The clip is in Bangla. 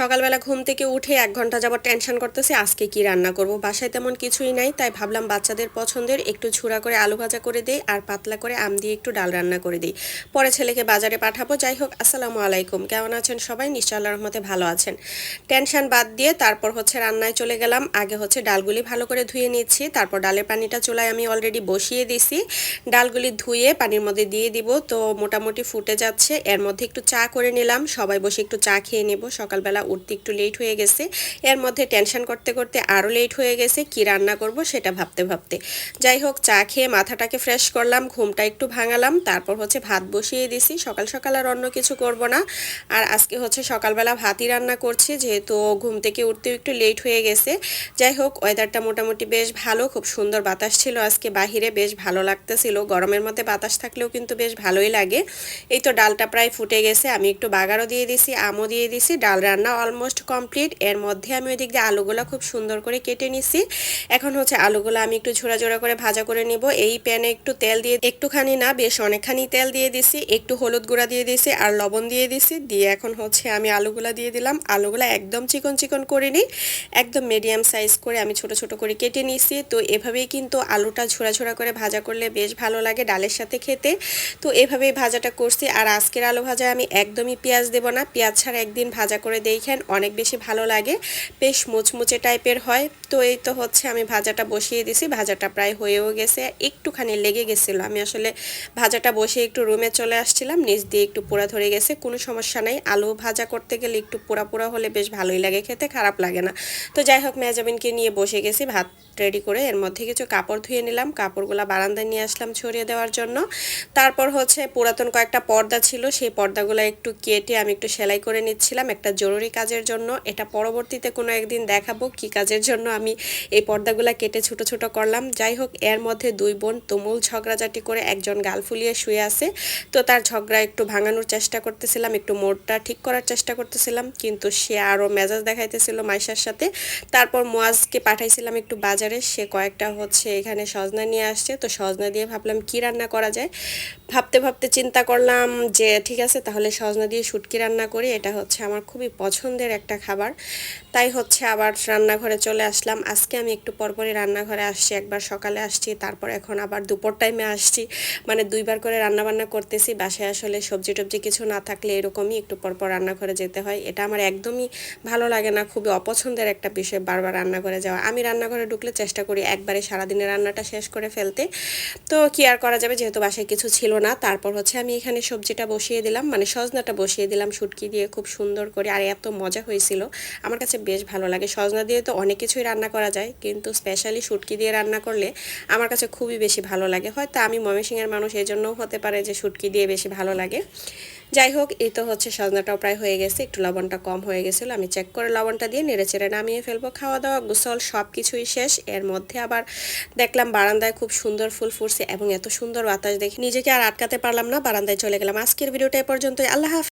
সকালবেলা ঘুম থেকে উঠে এক ঘণ্টা যাবত টেনশন করতেছি, আজকে কি রান্না করব? বাসায় তেমন কিছুই নাই, তাই ভাবলাম বাচ্চাদের পছন্দের একটু ঝুরা করে আলু ভাজা করে দেই আর পাতলা করে আম দিয়ে একটু ডাল রান্না করে দিই। পরে ছেলেকে বাজারে পাঠাবো। যাই হোক, আসসালামু আলাইকুম। কেমন আছেন সবাই? নিশ্চয় আল্লাহর রহমতে ভালো আছেন। টেনশন বাদ দিয়ে তারপর হচ্ছে রান্নায় চলে গেলাম। আগে হচ্ছে ডালগুলি ভালো করে ধুয়ে নিচ্ছি, তারপর ডালের পানিটা চুলায় আমি অলরেডি বসিয়ে দিছি। ডালগুলি ধুয়ে পানির মধ্যে দিয়ে দিব। তো মোটামুটি ফুটে যাচ্ছে। এর মধ্যে একটু চা করে নিলাম। সবাই বসে একটু চা খেয়ে নেব। সকালবেলা উঠতে একটু লেট হয়ে গেছে। এর মধ্যে টেনশন করতে করতে আরও লেট হয়ে গেছে, কি রান্না করব সেটা ভাবতে ভাবতে। যাই হোক, চা খেয়ে মাথাটাকে ফ্রেশ করলাম, ঘুমটা একটু ভাঙালাম, তারপর হচ্ছে ভাত বসিয়ে দিছি। সকাল সকাল আর অন্য কিছু করব না। আর আজকে হচ্ছে সকালবেলা ভাতই রান্না করছি, যেহেতু ঘুম থেকে উঠতেও একটু লেট হয়ে গেছে। যাই হোক ওয়েদারটা মোটামুটি বেশ ভালো, খুব সুন্দর বাতাস ছিল আজকে বাহিরে, বেশ ভালো লাগতেছিল। গরমের মধ্যে বাতাস থাকলেও কিন্তু বেশ ভালোই লাগে। এই তো ডালটা প্রায় ফুটে গেছে, আমি একটু বাগারও দিয়ে দিছি, আমও দিয়ে দিছি, ডাল রান্না অলমোস্ট কমপ্লিট এর মধ্যে আমি ওই দিক দিয়ে আলুগুলো খুব সুন্দর করে কেটে নিছি। এখন হচ্ছে আলুগুলো আমি একটু ঝোড়া ঝোড়া করে ভাজা করে নিব। এই প্যানে একটু তেল দিয়ে, একটুখানি না, বেশ অনেকখানি তেল দিয়ে দিছি। একটু হলুদ গুঁড়া দিয়ে দিছি আর লবণ দিয়ে দিছি। দিয়ে এখন হচ্ছে আমি আলুগুলা দিয়ে দিলাম। আলুগুলা একদম চিকন চিকন করে নিই। একদম মিডিয়াম সাইজ করে আমি ছোট ছোট করে কেটে নিছি। তো এভাবেই কিন্তু আলুটা ঝোড়া ঝোড়া করে ভাজা করলে বেশ ভালো লাগে ডালের সাথে খেতে। তো এভাবেই ভাজাটা করছি। আর আজকের আলু ভাজা আমি একদমই পেঁয়াজ দেব না। পেঁয়াজ ছাড়া একদিন ভাজা করে দেখেন অনেক বেশি ভালো লাগে। বেশ মুচমুচে টাইপের হয়। তো এই তো হচ্ছে আমি ভাজাটা বসিয়ে দিছি। ভাজাটা প্রায় হয়েও গেছে। একটুখানি লেগে গেছিল। আমি আসলে ভাজাটা বসে একটু রুমে চলে আসছিলাম। নিচ দিয়ে একটু পোড়া ধরে গেছে। কোনো সমস্যা নাই। আলু ভাজা করতে গেলে একটু পোড়া পোড়া হলে বেশ ভালোই লাগে। খেতে খারাপ লাগে না। তো যাই হোক মেজাবিনকে নিয়ে বসে গেছি। ভাত রেডি করে এর মধ্যে কিছু কাপড় ধুয়ে নিলাম। কাপড়গুলো বারান্দায় নিয়ে আসলাম ছড়িয়ে দেওয়ার জন্য। তারপর হচ্ছে পুরাতন কয়েকটা পর্দা ছিল। সেই পর্দাগুলো একটু কেটে আমি একটু সেলাই করে নিচ্ছিলাম। একটা জরুরি কাজের জন্য, এটা পরবর্তীতে কোনো একদিন দেখাবো কি কাজের জন্য আমি এই পর্দাগুলো কেটে ছোট ছোট করলাম। যাই হোক, এর মধ্যে দুই বোন তুমুল ঝগড়াঝাটি করে একজন গাল ফুলিয়ে শুয়ে আছে। তো তার ঝগড়া একটু ভাঙানোর চেষ্টা করতেছিলাম, একটু মোড়টা ঠিক করার চেষ্টা করতেছিলাম, কিন্তু সে আরও মেজাজ দেখাইতেছিল মাইশার সাথে। তারপর মোয়াজকে পাঠাইছিলাম একটু বাজারে, সে কয়েকটা হচ্ছে এখানে সজনা নিয়ে আসছে। তো সজনা দিয়ে ভাবলাম কি রান্না করা যায়? ভাবতে ভাবতে চিন্তা করলাম যে, ঠিক আছে, তাহলে সজনা দিয়ে শুটকি রান্না করি। এটা হচ্ছে আমার খুবই পছন্দের একটা খাবার। তাই হচ্ছে আবার রান্নাঘরে চলে আসলাম। আজকে আমি একটু পরপরই রান্নাঘরে আসছি, একবার সকালে আসছি, তারপর এখন আবার দুপুর টাইমে আসছি। মানে দুইবার করে রান্না বান্না করতেছি, বাসায় আসলে সবজি টবজি কিছু না থাকলে এরকমই একটু পরপর রান্নাঘরে যেতে হয়। এটা আমার একদমই ভালো লাগে না, খুবই অপছন্দের একটা বিষয় বারবার রান্নাঘরে যাওয়া। আমি রান্নাঘরে ঢুকলে চেষ্টা করি একবারে সারাদিনের রান্নাটা শেষ করে ফেলতে। তো কি আর করা যাবে? যেহেতু বাসায় কিছু ছিল না, তারপর হচ্ছে আমি এখানে সবজিটা বসিয়ে দিলাম। মানে সজনাটা বসিয়ে দিলাম, শুটকি দিয়ে খুব সুন্দর করে। আর এত মজা হয়েছিল। আমার কাছে বেশ ভালো লাগে। সজনা দিয়ে তো অনেক কিছুই রান্না করা যায়, কিন্তু স্পেশালি শুটকি দিয়ে রান্না করলে আমার কাছে খুবই বেশি ভালো লাগে। হয়তো আমি ময়মনসিংহের মানুষ এই জন্যও হতে পারে যে শুটকি দিয়ে বেশি ভালো লাগে। যাই হোক, এই তো হচ্ছে সজনাটাও প্রায় হয়ে গেছে। একটু লবণটা কম হয়ে গেছিল। আমি চেক করে লবণটা দিয়ে নেড়ে চেড়ে নামিয়ে ফেলব। খাওয়া দাওয়া গোসল সব কিছুই শেষ। এর মধ্যে আবার দেখলাম বারান্দায় খুব সুন্দর ফুল ফুটছে এবং এত সুন্দর বাতাস দেখি নিজেকে আর আটকাতে পারলাম না। বারান্দায় চলে গেলাম। আজকের ভিডিওটা এ পর্যন্তই। আল্লাহ